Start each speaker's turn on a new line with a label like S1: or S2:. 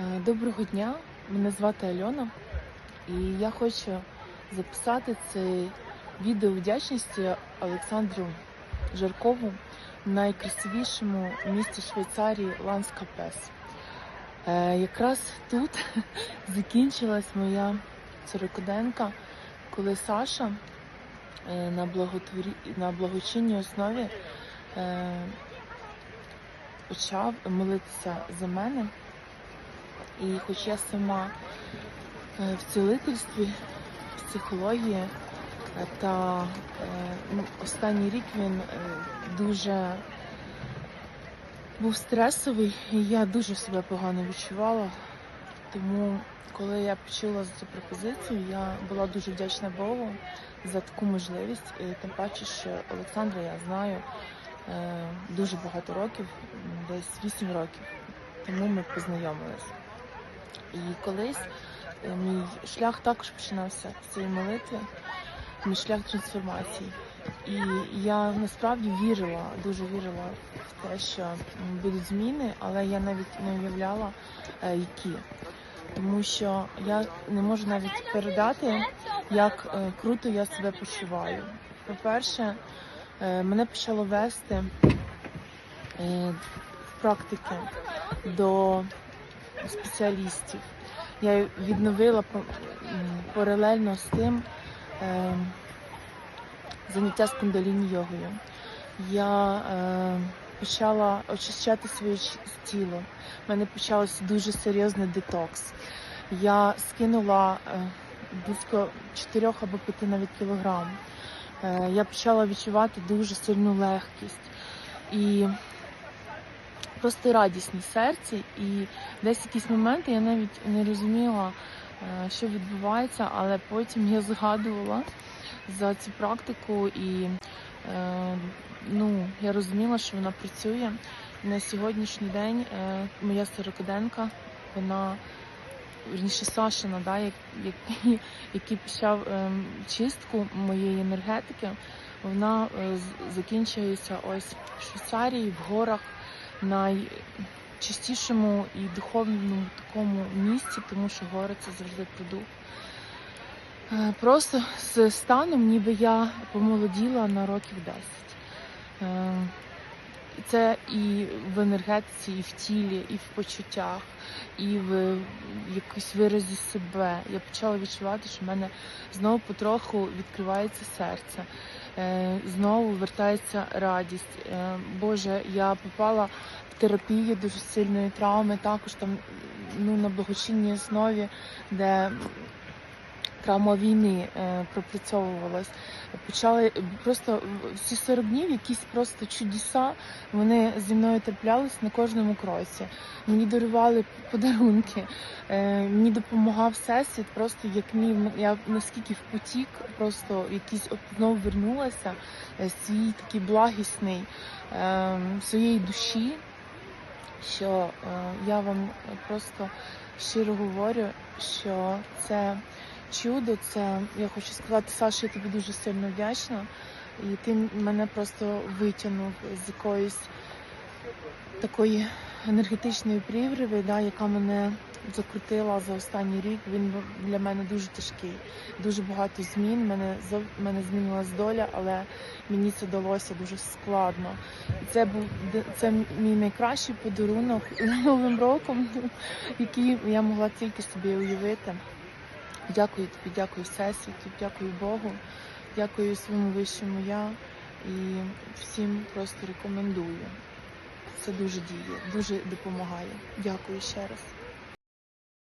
S1: Е, Доброго дня, мене звати Альона, і я хочу записати це відео вдячності Олександру Жаркову в найкрасивішому місті Швейцарії Ланскапес. Е, Якраз тут закінчилась моя сорокоденка, коли Саша е, на, благотворі... на благочинній основі почав молитися за мене. І хоч я сама е, в цілительстві, психології е, та е, ну, останній рік він дуже був стресовий, і я дуже себе погано відчувала. Тому, коли я почула за цю пропозицію, я була дуже вдячна Богу за таку можливість. І тим паче, що Олександра я знаю дуже багато років, десь 8 років. Тому ми познайомилися. І колись е, мій шлях також починався з цієї молитви, мій шлях трансформації. І я насправді вірила, дуже вірила в те, що будуть зміни, але я навіть не уявляла, е, які. Тому що я не можу навіть передати, як е, круто я себе почуваю. По-перше, мене почало вести в практики до спеціалістів. Я відновила паралельно з тим е, заняття з кундаліні йогою. Я е, почала очищати своє тіло. У мене почався дуже серйозний детокс. Я скинула е, близько 4 або 5 навіть кілограм. Е, я почала відчувати дуже сильну легкість. І просто радісність в серці. І десь якісь моменти я навіть не розуміла, е, що відбувається, але потім я згадувала за цю практику і е, ну, я розуміла, що вона працює. На сьогоднішній день е, моя сорокоденка, вона вірніше Сашина, да, який, який почав ем, чистку моєї енергетики, вона закінчується ось в Швейцарії, в горах, найчистішому і духовному такому місці, тому що гори це завжди про дух. Е, Просто з станом, ніби я помолоділа на років 10. Е, Це і в енергетиці, і в тілі, і в почуттях, і в якось виразі себе. Я почала відчувати, що в мене знову потроху відкривається серце, знову вертається радість. Е, Боже, я попала в терапію дуже сильної травми, також там ну, на благочинній основі, де травма війни е, пропрацьовувалась. Почали просто всі 40 днів якісь просто чудеса. Вони зі мною траплялись на кожному кроці. Мені дарували подарунки, е, мені допомагав всесвіт, просто як мій я наскільки в потік, просто якийсь от знову вернулася е, свій такий благісний своєї душі. Що я вам просто щиро говорю, що це чудо, це я хочу сказати, Саша, я тобі дуже сильно вдячна. І ти мене просто витягнув з якоїсь такої енергетичної прірви, да, яка мене закрутила за останній рік. Він був для мене дуже тяжкий, дуже багато змін. Мене мене змінилась доля, але мені це далося дуже складно. Це був це мій найкращий подарунок новим роком, який я могла тільки собі уявити. Дякую тобі, дякую Всесвіту, дякую Богу, дякую своєму вищому я і всім просто рекомендую. Це дуже діє, дуже допомагає. Дякую ще раз.